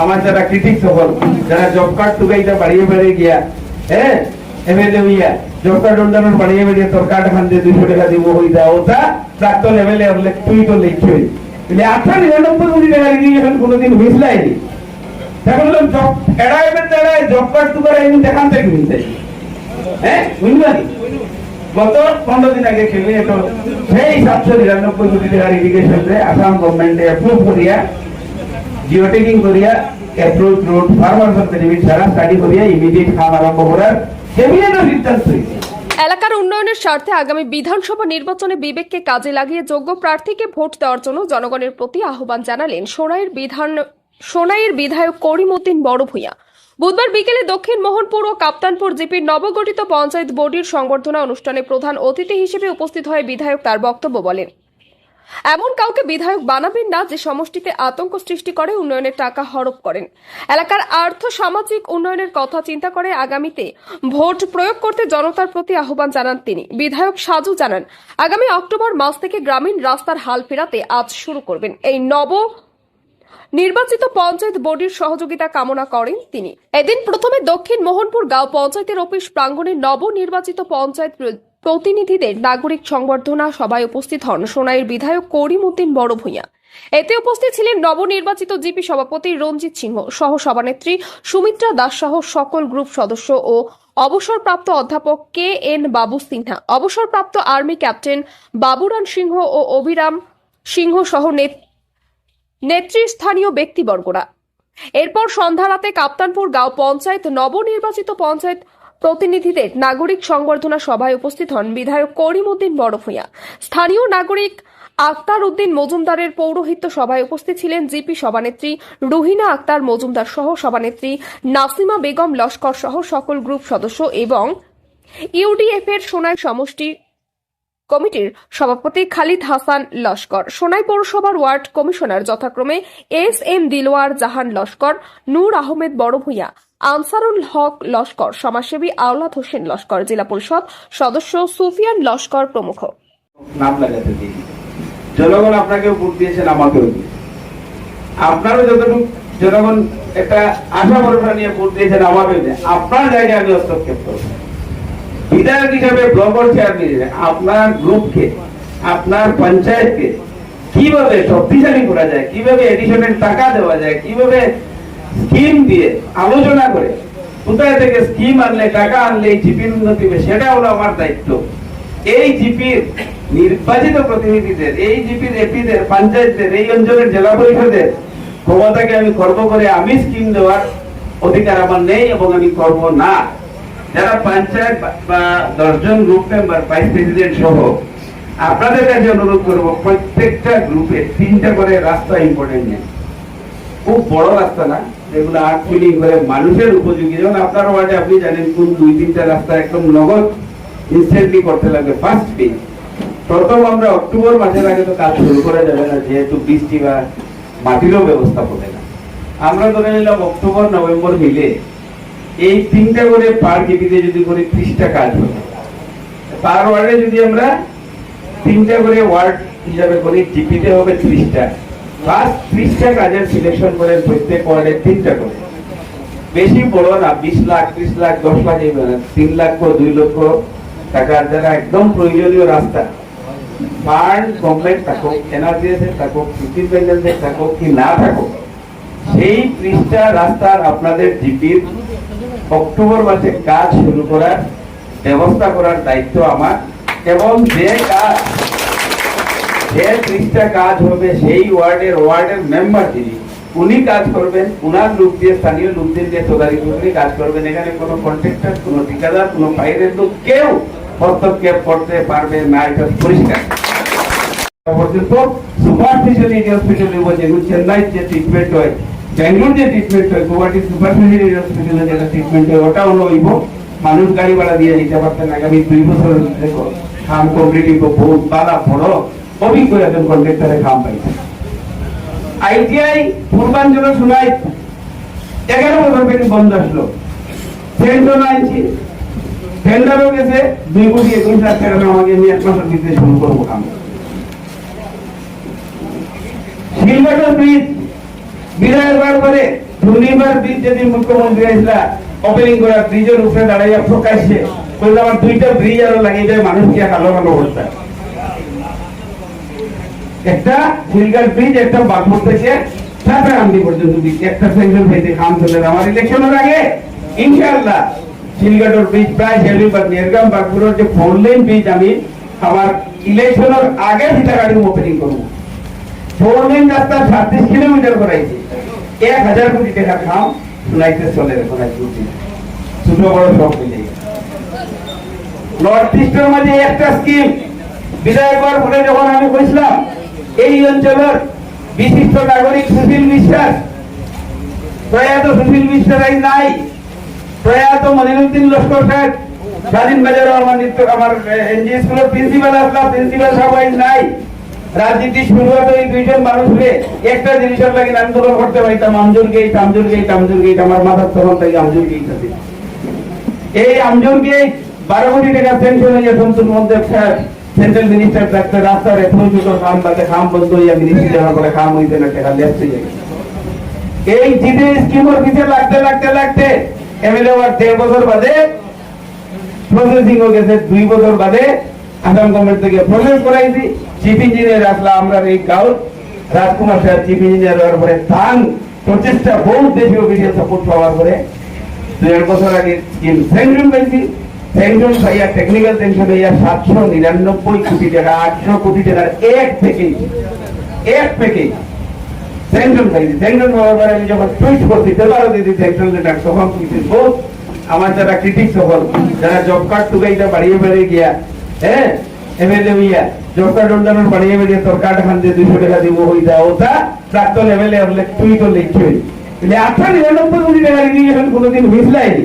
আমার যারা ক্রিটিক সকল যারা জব কার্ড টুকাইটা বাড়িয়ে বাড়িয়ে গিয়া হ্যাঁ এমএলএ হইয়া জব কার্ড অনুদানের বাড়িয়ে বাড়িয়ে তোর কার্ড দুইশো টাকা দিব হই দা ওটা প্রাক্তন এমএলএ হলে তুই তো আটশো নিরানব্বই কোটি টাকা কোনোদিন এখন বললাম জব জব কার্ড দেখান হ্যাঁ বুঝলি গত পনেরো দিন আগে খেলে তো সেই সাতশো নিরানব্বই কোটি টাকার ইরিগেশন আসাম গভর্নমেন্টে অ্যাপ্রুভ করিয়া জিওটেকিং করিয়া অ্যাপ্রুভ রোড ফার্মার বেনিফিট ছাড়া স্টাডি করিয়া ইমিডিয়েট খাম আরম্ভ করার ক্যাবিনেটও সিদ্ধান্ত হয়েছে এলাকার উন্নয়নের স্বার্থে আগামী বিধানসভা নির্বাচনে বিবেককে কাজে লাগিয়ে যোগ্য প্রার্থীকে ভোট দেওয়ার জন্য জনগণের প্রতি আহ্বান জানালেন সোনাইয়ের বিধান সোনাইয়ের বিধায়ক করিমউদ্দিন বড়ভূঁইয়া বুধবার বিকেলে দক্ষিণ মোহনপুর ও কাপ্তানপুর জিপির নবগঠিত পঞ্চায়েত বোর্ডের সংবর্ধনা অনুষ্ঠানে প্রধান অতিথি হিসেবে উপস্থিত হয়ে বিধায়ক তার বক্তব্য বলেন। এমন কাউকে বিধায়ক বানাবেন না যে সমষ্টিতে আতঙ্ক সৃষ্টি করে, উন্নয়নের টাকা হরপ করেন। এলাকার আর্থ সামাজিক উন্নয়নের কথা চিন্তা করে আগামীতে ভোট প্রয়োগ করতে জনতার প্রতি আহ্বান জানান তিনি। বিধায়ক সাজু জানান, আগামী অক্টোবর মাস থেকে গ্রামীণ রাস্তার হাল ফেরাতে আজ শুরু করবেন। এই নব নির্বাচিত পঞ্চায়েত বোর্ডের সহযোগিতা কামনা করেন তিনি। এদিন প্রথমে দক্ষিণ মোহনপুর গাঁও পঞ্চায়েতের অফিস প্রাঙ্গণে নবনির্বাচিত পঞ্চায়েত প্রতিনিধিদের নাগরিক সংবর্ধনা সভায় উপস্থিত হন সোনাইয়ের বিধায়ক করিম উদ্দিন বড় ভূঁইয়া। এতে উপস্থিত ছিলেন নবনির্বাচিত জিপি সভাপতি রঞ্জিত সিংহ, সহ সভানেত্রী সুমিত্রা দাস সহ সকল গ্রুপ সদস্য ও অবসরপ্রাপ্ত অধ্যাপক কে এন বাবু সিনহা। অবসরপ্রাপ্ত আর্মি ক্যাপ্টেন বাবুরান সিংহ ও অভিরাম সিংহ সহ নেত- নেতৃস্থানীয় ব্যক্তিবর্গরা। এরপর সন্ধ্যা রাতে কাপ্তানপুর গাঁও পঞ্চায়েত নবনির্বাচিত পঞ্চায়েত প্রতিনিধিদের নাগরিক সংবর্ধনা সভায় উপস্থিত হন বিধায়ক করিম উদ্দিন বড়ভূঁইয়া স্থানীয় নাগরিক আক্তার উদ্দিন মজুমদারের পৌরোহিত্য সভায় উপস্থিত ছিলেন জিপি সভানেত্রী রুহিনা আক্তার মজুমদার সহ সভানেত্রী নাসিমা বেগম লস্কর সহ সকল গ্রুপ সদস্য এবং ইউডিএফ এর সোনাই সমষ্টি কমিটির সভাপতি খালিদ হাসান লস্কর, সোনাই পৌরসভার ওয়ার্ড কমিশনার যথাক্রমে এস এম দিলওয়ার জাহান লস্কর, নূর আহমেদ বড়ভূঁইয়া আনসারুল হক লস্কর, সমাজসেবী আওলাদ হোসেন লস্কর, জেলা পরিষদ সদস্য সুফিয়ান লস্কর প্রমুখ। নাম লাগাতে জনগণ আপনাকেও ভোট দিয়েছেন, আমাকেও আপনারও যতটুকু জনগণ একটা আশা ভরসা নিয়ে ভোট দিয়েছেন আমাকেও দিয়ে আপনার জায়গায় আমি হস্তক্ষেপ বিধায়ক হিসাবে আপনার গ্রুপকে, আপনার পঞ্চায়েতকে কীভাবে শক্তিশালী করা যায়, কীভাবে এডিশনের টাকা দেওয়া যায়, কীভাবে স্কিম দিয়ে আলোচনা করে কোথায় থেকে স্কিম আনলে, টাকা আনলে, এই জিপির উন্নতি হবে, সেটা হলো আমার দায়িত্ব। এই জিপির নির্বাচিত প্রতিনিধিদের, এই জিপির এপিদের পঞ্চায়েতদের, এই অঞ্চলের জেলা পরিষদের, ক্ষমতাকে আমি খর্ব করে আমি স্কিম দেওয়ার অধিকার আমার নেই এবং আমি করব না। যারা পঞ্চায়েত বা দশজন গ্রুপ মেম্বার ভাইস প্রেসিডেন্ট সহ, আপনাদের কাছে অনুরোধ করব, প্রত্যেকটা গ্রুপে তিনটা করে রাস্তা ইম্পর্টেন্ট নেই। খুব বড় রাস্তা না। যেগুলো ফিলিং করে মানুষের উপযোগী। যেমন আপনার ওয়ার্ডে আপনি জানেন কোন দুই তিনটা রাস্তা একদম নগদ ইনস্ট্যান্টলি করতে লাগবে ফার্স্ট পেজ প্রথম আমরা অক্টোবর মাসের আগে তো কাজ শুরু করা যাবে না, যেহেতু বৃষ্টি বা মাটিরও ব্যবস্থা হবে না। আমরা ধরে নিলাম অক্টোবর, নভেম্বর মিলে এই তিনটা করে পার কেবিতে যদি করে ত্রিশটা কাজ হবে। পার ওয়ার্ডে যদি আমরা তিনটা করে ওয়ার্ড হিসাবে করি জিপিতে হবে ত্রিশটা। ফার্স্ট ত্রিশটা কাজের সিলেকশন তিনটা করে বেশি বড় না, বিশ লাখ, ত্রিশ লাখ, দশ লাখ না। তিন বা দুই লক্ষ টাকার যারা একদম প্রয়োজনীয় রাস্তা ফান্ড গভর্নমেন্ট থাকুক এনআরজিএস এর থাকুক পেন্ডেন্সের থাকুক কি না থাকুক, সেই ত্রিশটা রাস্তার আপনাদের জিপির অক্টোবর মাসে কাজ শুরু করার, ব্যবস্থা করার দায়িত্ব আমার এবং যে কাজ যে ত্রিশটা কাজ হবে, সেই ওয়ার্ডের ওয়ার্ডের মেম্বার যিনি, উনি কাজ করবেন, উনার লোক দিয়ে, স্থানীয় লোকদের দিয়ে তদারকি করে কাজ করবেন। এখানে কোনো কন্ট্রাক্টর কোনো ঠিকাদার, কোনো বাইরের লোক, কেউ হস্তক্ষেপ করতে পারবে না, এটা পরিষ্কার। পর্যন্ত সুপারফিশিয়ালি হসপিটাল যেগুলো চেন্নাই যে ট্রিটমেন্ট হয়, ব্যাঙ্গালোর যে ট্রিটমেন্ট হয়, গুয়াহাটি সুপারফিশিয়ালি হসপিটালে যেটা ট্রিটমেন্ট হয় ওটা হলো হইব মানুষ গাড়ি ভাড়া দিয়ে দিতে পারতেন আগামী দুই বছরের মধ্যে খাম কমপ্লিট হইব বহুত বালা বড় অভিজ্ঞ একজন কন্ট্রাক্টরে খাম পাইছে। আইটিআই পূর্বাঞ্চল শোনাই এগারো বছর পেটে বন্ধ আসলো। টেন্ডার আনছি। টেন্ডারও গেছে। দুই কোটি একুশ লাখ টাকা আমাকে আমি এক মাসের দিতে শুরু করব কাম। শিলঘাটের ব্রিজ বিদায়ের বার করে দুর্নিবার ব্রিজ যেদিন মুখ্যমন্ত্রী আসলা ওপেনিং করা ব্রিজের উপরে দাঁড়াইয়া প্রকাশ্যে বলতে আমার দুইটা ব্রিজ আরও লাগিয়ে মানুষ গিয়া কালো কালো অবস্থা একটা হুইলগার ব্রিজ একটা বাগপুর থেকে সাতারান্দি পর্যন্ত একটা সেন্ট্রাল হয়েছে খাম চলে আমার ইলেকশনের আগে, ইনশাআল্লাহ শিলগাটোর ব্রিজ প্রায় শেলি বা নিরগাম বাগপুরের যে ফোর লেন ব্রিজ আমি আমার ইলেকশনের আগে সীতাগাড়ি ওপেনিং করব। ফোর লেন রাস্তা ছাব্বিশ কিলোমিটার করাইছে এক হাজার কোটি টাকা খাম শুনাইতে চলে আজ ছোট বড় সব মিলে। নর্থ ইস্টের মাঝে একটা স্কিম করার পরে যখন আমি কইছিলাম এই অঞ্চলের বিশিষ্ট নাগরিক সুশীল বিশ্বাস প্রয়াত সুশীল বিশ্বাস নাই। প্রয়াত মনিরুদ্দিন লস্কর সাহেব, স্বাধীন বাজার আমার নিত্য আমার এনজি স্কুলের প্রিন্সিপাল আসলাম, প্রিন্সিপাল সাহেব আজ নাই। রাজনীতি শুরু হতো এই দুইজন মানুষ হয়ে একটা জিনিসের লাগে আন্দোলন করতে পারিতাম, Amjur gate Amjur gate Amjur gate আমার মাথার তখন থেকে আমজুর গেট আছে এই আমজনকে বারো কোটি টাকা পেনশন হয়ে সন্তুল মধ্যে সেন্ট্রাল মিনিস্টার ডাক্তার রাস্তার এখন দুটো খাম বাদে খাম বন্ধ হইয়া মিনিস্ট্রি যাওয়া করে খাম হইতে না টাকা লেস গেছে এই জিতে স্কিমের পিছিয়ে লাগতে লাগতে লাগতে এমএলএ আর দেড় বছর বাদে প্রসেসিং হয়ে গেছে, দুই বছর বাদে আসাম গভর্নমেন্ট থেকে প্রসেস করাইছি। চিফ ইঞ্জিনিয়ার আসলা আমরা এই গাঁও রাজকুমার সাহেব চিফ ইঞ্জিনিয়ার হওয়ার পরে তান প্রচেষ্টা বহু দেশি অফিসিয়াল সাপোর্ট পাওয়ার পরে। দেড় বছর আগে স্কিম স্যাংশন পেয়েছি। পেনশন ভাইয়া টেকনিক্যাল পেনশন ভাইয়া সাতশো নিরানব্বই কোটি টাকা, আটশো কোটি টাকার এক থেকে এক থেকে স্যাংশন পরে আমি যখন টুইট করছি দিদি তখন কিছু আমার যারা ক্রিটিক যারা জব কার্ড টুকাইটা বাড়িয়ে বাড়িয়ে গিয়া হ্যাঁ এমএলএ হইয়া জব কার্ড অন্যান্য বাড়িয়ে বাড়িয়ে তোর কার্ড খান দিয়ে দুশো টাকা দিব হইতা ওটা প্রাক্তন এমএলএ হলে টুইটও লিখবে আঠারো নিরানব্বই কোটি টাকা রিলিগেশন কোনোদিন লাইনি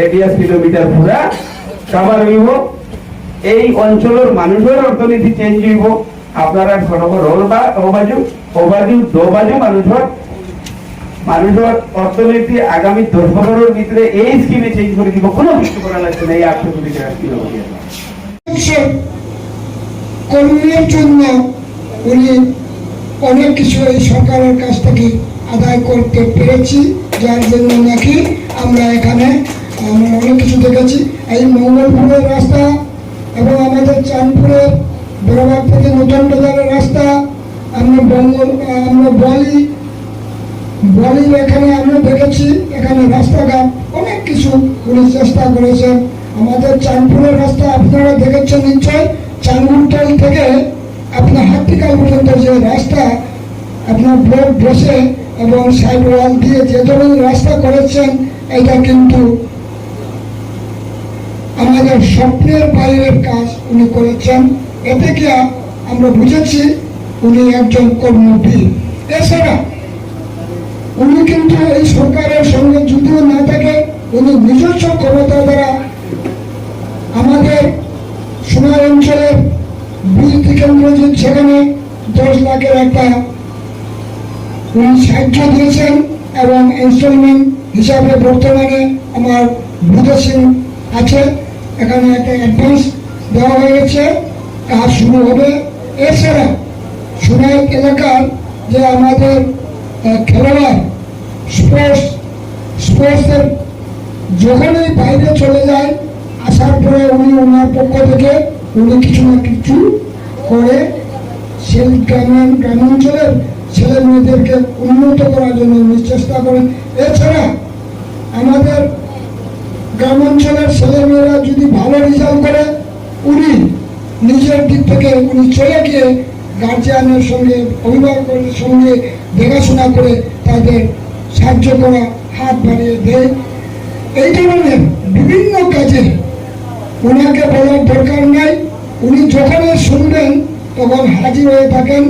রেডিয়াস কিলোমিটার পুরা কাবার হইব। এই অঞ্চলের মানুষের অর্থনীতি চেঞ্জ হইব। আপনারা রোল বা ওবাজু দোবাজু মানুষের মানুষের অর্থনীতি আগামী দশ বছরের ভিতরে এই স্কিমে চেঞ্জ করে দিব। কোনো কিছু করা লাগছে না, এই আটশো কোটি মানুষের জন্য উনি অনেক কিছু এই সরকারের কাছ থেকে আদায় করতে পেরেছি। যার জন্য নাকি আমরা এখানে আমরা অনেক কিছু দেখেছি। এই মঙ্গলপুরের রাস্তা এবং আমাদের চাঁদপুরের বড়বাগ থেকে নতুন বাজারের রাস্তা। আমরা বঙ্গ আমরা বলি বলির এখানে আমরা দেখেছি, এখানে রাস্তাঘাট অনেক কিছু উনি চেষ্টা করেছেন আমাদের চাঁদপুরের রাস্তা আপনারা দেখেছেন নিশ্চয় চাঙ্গুরতল থেকে আপনার হাতিকাল পর্যন্ত যে রাস্তা, আপনার ব্লক বসে এবং সাইড ওয়াল দিয়ে যে ধরনের রাস্তা করেছেন এটা কিন্তু আমাদের স্বপ্নের বাইরের কাজ উনি করেছেন। এতে কি আমরা বুঝেছি উনি একজন কর্মবীর। এছাড়া উনি কিন্তু এই সরকারের সঙ্গে যদিও না থাকে উনি নিজস্ব ক্ষমতা দ্বারা আমাদের সোনার অঞ্চলের বিদ্যুৎ কেন্দ্র যে সেখানে দশ লাখের একটা উনি সাহায্য দিয়েছেন এবং ইনস্টলমেন্ট হিসাবে বর্তমানে আমার বুধ সিং আছে। এখানে একটা অ্যাডভান্স দেওয়া হয়েছে। কাজ শুরু হবে। এছাড়া সোনাই এলাকার যে আমাদের খেলোয়াড় স্পোর্টস স্পোর্টসের যখনই বাইরে চলে যায়, আসার পরে উনি ওনার পক্ষ থেকে উনি কিছু না কিছু করে সেই গ্রামীণ, গ্রামাঞ্চলের ছেলে মেয়েদেরকে উন্নত করার জন্য উনি চেষ্টা করেন। এছাড়া আমাদের গ্রামাঞ্চলের ছেলেমেয়েরা যদি ভালো রেজাল্ট করে, উনি নিজের দিক থেকে উনি চলে গিয়ে গার্জিয়ানের সঙ্গে, অভিভাবকের সঙ্গে দেখাশোনা করে তাদের সাহায্য করা, হাত বাড়িয়ে দেয়। এই ধরনের বিভিন্ন কাজে ওনাকে বলার দরকার নাই। উনি যখনই শুনবেন, তখন হাজির হয়ে থাকেন।